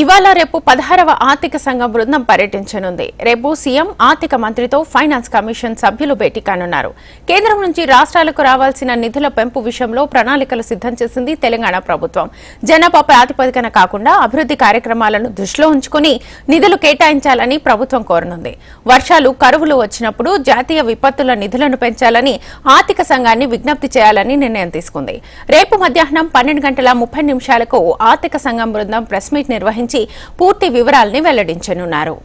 ఇవాళ రేపు పదహారవ ఆర్థిక సంఘం బృందం పర్యటించనుంది. రేపు సీఎం ఆర్థిక మంత్రితో ఫైనాన్స్ కమిషన్ సభ్యులు భేటీ కానున్నారు. కేంద్రం నుంచి రాష్ట్రాలకు రావాల్సిన నిధుల పెంపు విషయంలో ప్రణాళికలు సిద్ధం చేసింది తెలంగాణ ప్రభుత్వం. జనాభా ప్రాతిపదికన కాకుండా అభివృద్ధి కార్యక్రమాలను దృష్టిలో ఉంచుకుని నిధులు కేటాయించాలని ప్రభుత్వం కోరనుంది. వర్షాలు కరువులు వచ్చినప్పుడు జాతీయ విపత్తుల నిధులను పెంచాలని ఆర్థిక సంఘాన్ని విజ్ఞప్తి చేయాలని నిర్ణయం తీసుకుంది. రేపు మధ్యాహ్నం పన్నెండు గంటల ముప్పై నిమిషాలకు ఆర్థిక సంఘం బృందం ప్రెస్ మీట్ నిర్వహించి పూర్తి వివరాల్ని వెల్లడించనున్నారు.